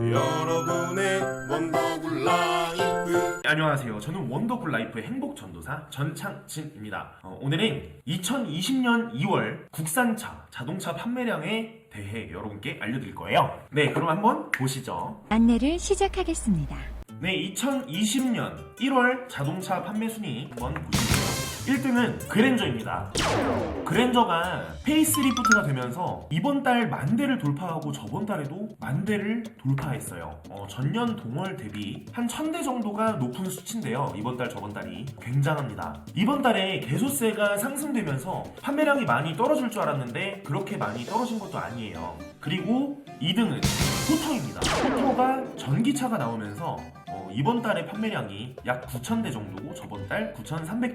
여러분의 원더굴 라이프 네, 안녕하세요. 저는 원더풀 라이프의 행복 전도사 전창진입니다. 어, 오늘은 2020년 2월 국산차 자동차 판매량에 대해 여러분께 알려드릴 거예요. 네, 그럼 한번 보시죠. 안내를 시작하겠습니다. 네, 2020년 1월 자동차 판매 순위 한번 보시죠. 1등은 그랜저입니다. 그랜저가 페이스리프트가 되면서 이번 달 만 대를 돌파하고 저번 달에도 만 대를 돌파했어요. 어, 전년 동월 대비 한천대 정도가 높은 수치인데요. 이번 달 저번 달이 굉장합니다. 이번 달에 개소세가 상승되면서 판매량이 많이 떨어질 줄 알았는데 그렇게 많이 떨어진 것도 아니에요. 그리고 2등은 포터입니다. 포터가 전기차가 나오면서 어, 이번 달의 판매량이 약 9,000대 정도고 저번 달 9,300대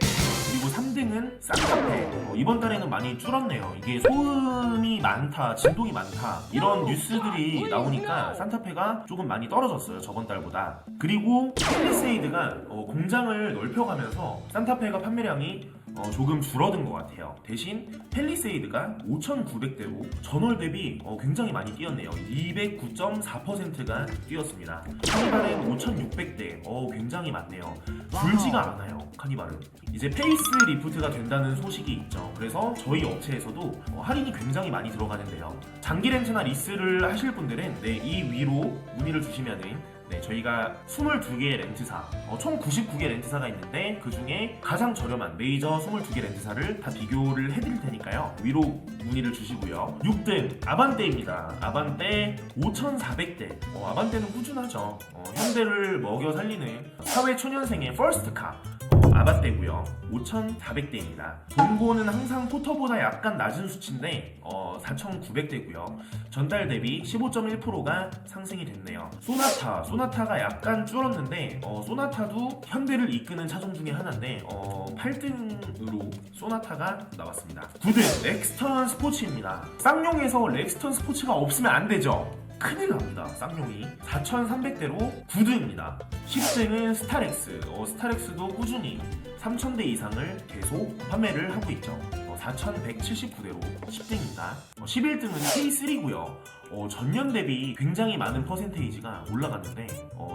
그리고 3등은 쌍카페 어, 이번 달에는 많이 줄었네요. 이게 소음이 많다 진동이 많다 이런 뉴스들이 나오니까 산타페가 조금 많이 떨어졌어요 저번 달보다. 그리고 펠리세이드가 어, 공장을 넓혀가면서 산타페가 판매량이 어, 조금 줄어든 것 같아요. 대신 펠리세이드가 5,900대로 전월 대비 어, 굉장히 많이 뛰었네요. 209.4%가 뛰었습니다. 카니발은 5,600대, 어, 굉장히 많네요. 줄지가 않아요. 카니발은. 이제 페이스 리프트가 된다는 소식이 있죠. 그래서 저희 업체에서도 어, 할인이 굉장히 많이 들어가는데요. 장기 렌트나 리스를 하실 분들은 네, 이 위로 문의를 주시면은 네, 저희가 22개의 렌트사, 어, 총 99개 렌트사가 있는데 그 중에 가장 저렴한 메이저 22개 렌트사를 다 비교를 해드릴 테니까요. 위로 문의를 주시고요. 6등 아반떼입니다. 아반떼 5,400대. 어, 아반떼는 꾸준하죠. 어, 현대를 먹여 살리는 사회 초년생의 퍼스트카. 어, 아반떼고요. 5,400대입니다. 동고는 항상 포터보다 약간 낮은 수치인데 어, 4,900대고요. 전달 대비 15.1%가 상승이 됐네요. 소나타, 소나타가 약간 줄었는데 어, 소나타도 현대를 이끄는 차종 중에 하나인데 어, 8등으로 소나타가 나왔습니다. 9등 렉스턴 스포츠입니다. 쌍용에서 렉스턴 스포츠가 없으면 안 되죠. 큰일 납니다. 쌍용이 4,300대로 9등입니다. 10등은 스타렉스. 어, 스타렉스도 꾸준히 3,000대 이상을 계속 판매를 하고 있죠. 어, 4,179대로 10등입니다. 11등은 K3고요. 어, 전년 대비 굉장히 많은 퍼센테이지가 올라갔는데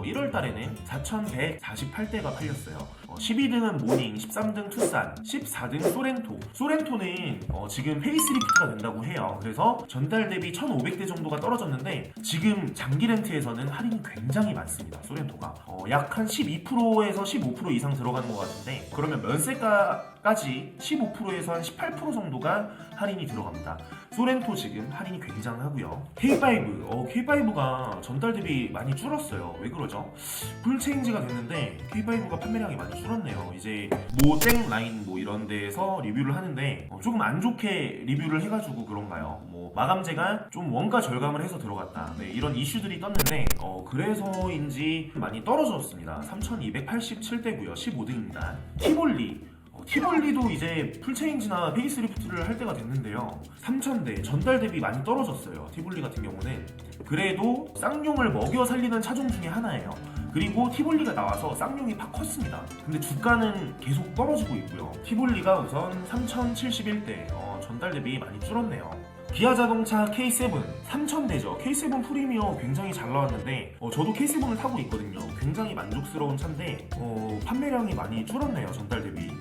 1월 달에는 4,148대가 팔렸어요. 12등은 모닝, 13등 투싼, 14등 소렌토. 소렌토는 어, 지금 페이스리프트가 된다고 해요. 그래서 전달 대비 1,500대 정도가 떨어졌는데 지금 장기 렌트에서는 할인이 굉장히 많습니다. 소렌토가 어, 약 한 12%에서 15% 이상 들어가는 것 같은데 그러면 면세가까지 15%에서 한 18% 정도가 할인이 들어갑니다. 소렌토 지금 할인이 굉장하고요. K5, 어, K5가 전달 대비 많이 줄었어요. 왜 그러죠? 풀 체인지가 됐는데 K5가 판매량이 많이 줄었네요. 이제 모땡 라인 뭐 이런 데에서 리뷰를 하는데 어, 조금 안 좋게 리뷰를 해가지고 그런가요? 뭐 마감재가 좀 원가 절감을 해서 들어갔다. 네, 이런 이슈들이 떴는데 어, 그래서인지 많이 떨어졌습니다. 3,287대고요. 15등입니다. 티볼리 어, 티볼리도 이제 풀체인지나 페이스리프트를 할 때가 됐는데요. 3,000대 전달 대비 많이 떨어졌어요. 티볼리 같은 경우는 그래도 쌍용을 먹여 살리는 차종 중에 하나예요. 그리고 티볼리가 나와서 쌍용이 팍 컸습니다. 근데 주가는 계속 떨어지고 있고요. 티볼리가 우선 3,071대 어, 전달 대비 많이 줄었네요. 기아 자동차 K7 3000대죠. K7 프리미어 굉장히 잘 나왔는데 어, 저도 K7을 타고 있거든요. 굉장히 만족스러운 차인데 어, 판매량이 많이 줄었네요. 전달 대비.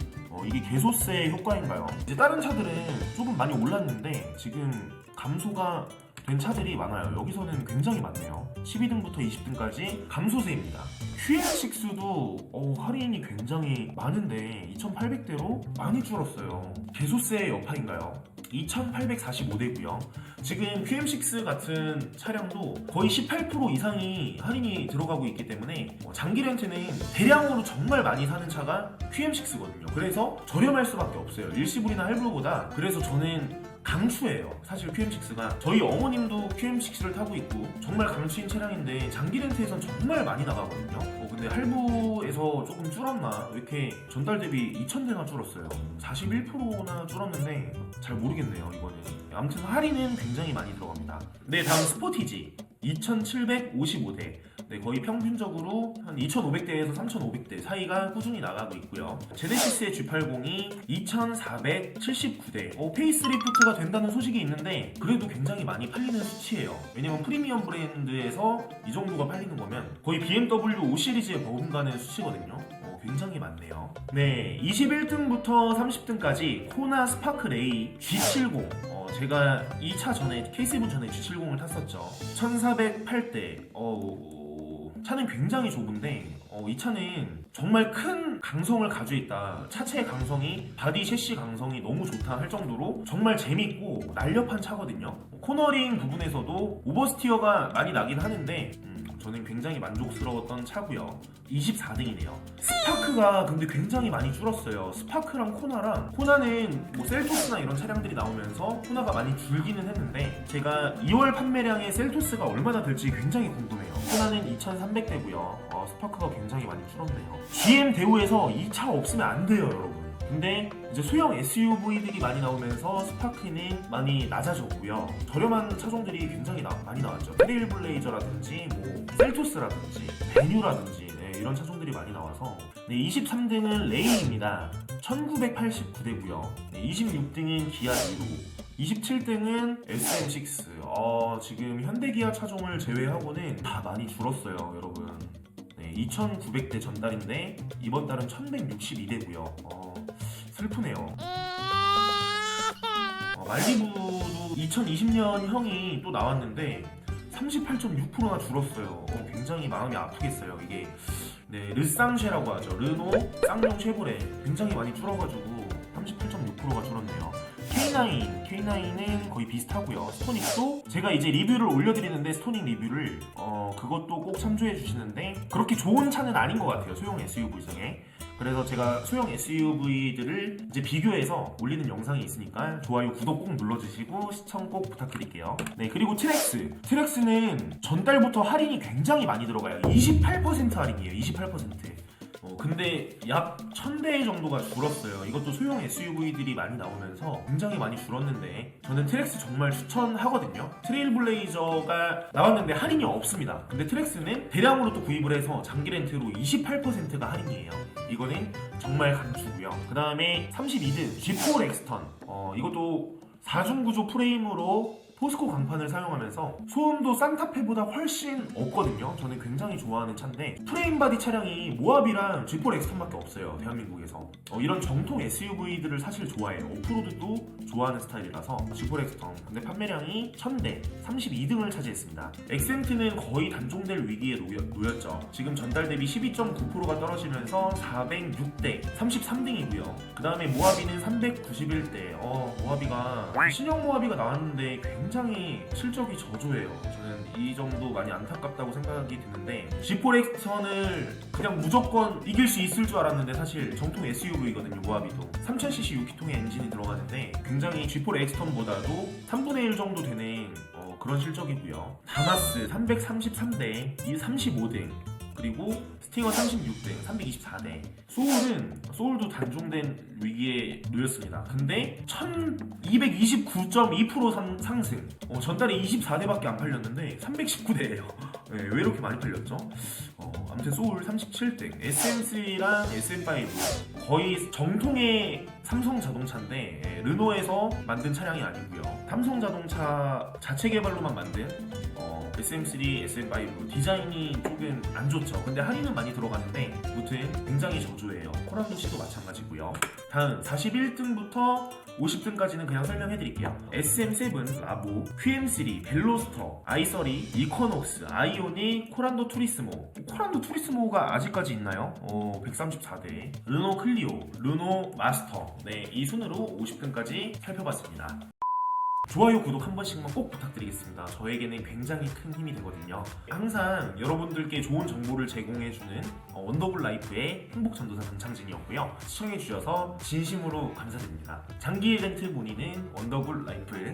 어, 이게 개소세 효과인가요? 이제 다른 차들은 조금 많이 올랐는데 지금 감소가 된 차들이 많아요. 여기서는 굉장히 많네요. 12등부터 20등까지 감소세입니다. QM6도 어, 할인이 굉장히 많은데 2,800대로 많이 줄었어요. 개소세 여파인가요? 2,845대고요. 지금 QM6 같은 차량도 거의 18% 이상이 할인이 들어가고 있기 때문에 어, 장기 렌트는 대량으로 정말 많이 사는 차가 QM6거든요. 그래서 저렴할 수밖에 없어요. 일시불이나 할부보다. 그래서 저는 강추예요. 사실 QM6가 저희 어머님도 QM6를 타고 있고 정말 강추인 차량인데 장기 렌트에선 정말 많이 나가거든요. 어, 근데 할부에서 조금 줄었나? 왜 이렇게 전달 대비 2,000대나 줄었어요? 41%나 줄었는데 잘 모르겠네요 이거는. 아무튼 할인은 굉장히 많이 들어갑니다. 네 다음 스포티지 2,755대. 네, 거의 평균적으로 한 2,500대에서 3,500대 사이가 꾸준히 나가고 있고요. 제네시스의 G80이 2,479대. 어, 페이스리프트가 된다는 소식이 있는데 그래도 굉장히 많이 팔리는 수치예요. 왜냐면 프리미엄 브랜드에서 이 정도가 팔리는 거면 거의 BMW 5 시리즈에 버금가는 수치거든요. 어, 굉장히 많네요. 네, 21등부터 30등까지 코나 스파크 레이 G70. 어, 제가 2차 전에 K7 전에 G70을 탔었죠. 1408대. 어, 차는 굉장히 좁은데 어, 이 차는 정말 큰 강성을 가지고 있다. 차체의 강성이 바디 셰시 강성이 너무 좋다 할 정도로 정말 재밌고 날렵한 차거든요. 코너링 부분에서도 오버스티어가 많이 나긴 하는데 음, 저는 굉장히 만족스러웠던 차고요. 24등이네요. 스파크가 근데 굉장히 많이 줄었어요. 스파크랑 코나랑 코나는 뭐 셀토스나 이런 차량들이 나오면서 코나가 많이 줄기는 했는데 제가 2월 판매량의 셀토스가 얼마나 될지 굉장히 궁금해요. 코나는 2,300대고요. 어, 스파크가 굉장히 많이 줄었네요. GM 대우에서 이 차 없으면 안 돼요, 여러분. 근데 이제 소형 SUV들이 많이 나오면서 스파크는 많이 낮아졌고요. 저렴한 차종들이 굉장히 나- 많이 나왔죠. 트레일 블레이저라든지 뭐 셀토스라든지 베뉴라든지 네, 이런 차종들이 많이 나와서 네, 23등은 레이입니다. 1989대고요. 네, 26등은 기아 니로 27등은 SM6. 어, 지금 현대기아 차종을 제외하고는 다 많이 줄었어요, 여러분. 네, 2,900대 전달인데 이번 달은 1,162대고요. 어, 슬프네요. 어, 말리부도 2020년 형이 또 나왔는데 38.6%나 줄었어요. 어, 굉장히 마음이 아프겠어요. 이게 네, 르쌍쉐라고 하죠. 르노, 쌍용 쉐보레 굉장히 많이 줄어가지고 38.6%가 줄었네요. K9, K9은 거의 비슷하고요. 스토닉도 제가 이제 리뷰를 올려드리는데 스토닉 리뷰를 어 그것도 꼭 참조해 주시는데 그렇게 좋은 차는 아닌 것 같아요. 소형 SUV 중에. 그래서 제가 소형 SUV들을 이제 비교해서 올리는 영상이 있으니까 좋아요, 구독 꼭 눌러주시고 시청 꼭 부탁드릴게요. 네, 그리고 트렉스. 트렉스는 전달부터 할인이 굉장히 많이 들어가요. 28% 할인이에요. 28%. 어, 근데 약 1000대 정도가 줄었어요. 이것도 소형 SUV들이 많이 나오면서 굉장히 많이 줄었는데 저는 트렉스 정말 추천하거든요. 트레일블레이저가 나왔는데 할인이 없습니다. 근데 트렉스는 대량으로 또 구입을 해서 장기 렌트로 28%가 할인이에요. 이거는 정말 강추고요. 그 다음에 32등 G4 엑스턴. 어, 이것도 4중 구조 프레임으로 포스코 강판을 사용하면서 소음도 산타페보다 훨씬 없거든요. 저는 굉장히 좋아하는 차인데 프레임 바디 차량이 모하비랑 G4 엑스턴밖에 없어요. 대한민국에서. 어, 이런 정통 SUV들을 사실 좋아해요. 오프로드도 좋아하는 스타일이라서 G4 엑스턴. 근데 판매량이 1000대, 32등을 차지했습니다. 엑센트는 거의 단종될 위기에 놓여- 놓였죠. 지금 전달 대비 12.9%가 떨어지면서 406대, 33등이고요. 그 다음에 모하비는 391대. 어, 모하비가 신형 모하비가 나왔는데 굉장히 실적이 저조해요. 저는 이 정도 많이 안타깝다고 생각이 드는데 G4 엑스턴을 그냥 무조건 이길 수 있을 줄 알았는데 사실 정통 SUV거든요. 모하비도 3000cc 6기통의 엔진이 들어가는데 굉장히 G4 엑스턴보다도 3분의 1 정도 되는 어, 그런 실적이고요. 다마스 333대, 이 35등. 그리고 스팅어 36등, 324대. 소울은 소울도 단종된 위기에 놓였습니다. 근데 1229.2% 상승. 어, 전달에 24대밖에 안 팔렸는데 319대예요. 왜 이렇게 많이 팔렸죠? 어, 아무튼 소울 37등, SM3랑 SM5 거의 정통의 삼성 자동차인데 예, 르노에서 만든 차량이 아니고요. 삼성 자동차 자체 개발로만 만든 어, SM3, SM5 디자인이 조금 안 좋죠. 근데 할인은 많이 들어가는데 무튼 굉장히 저조해요. 코란도 씨도 마찬가지고요. 다음 41등부터 50등까지는 그냥 설명해 드릴게요. SM7, 라보, QM3, 벨로스터, 아이서리, 이코녹스, 아이오닉, 코란도 투리스모. 코란도 투리스모가 아직까지 있나요? 어, 134대. 르노 클리오, 르노 마스터. 네, 이 순으로 50등까지 살펴봤습니다. 좋아요, 구독 한 번씩만 꼭 부탁드리겠습니다. 저에게는 굉장히 큰 힘이 되거든요. 항상 여러분들께 좋은 정보를 제공해주는 어, 원더블 라이프의 행복 전도사 강창진이었고요. 시청해주셔서 진심으로 감사드립니다. 장기 이벤트 문의는 원더블 라이프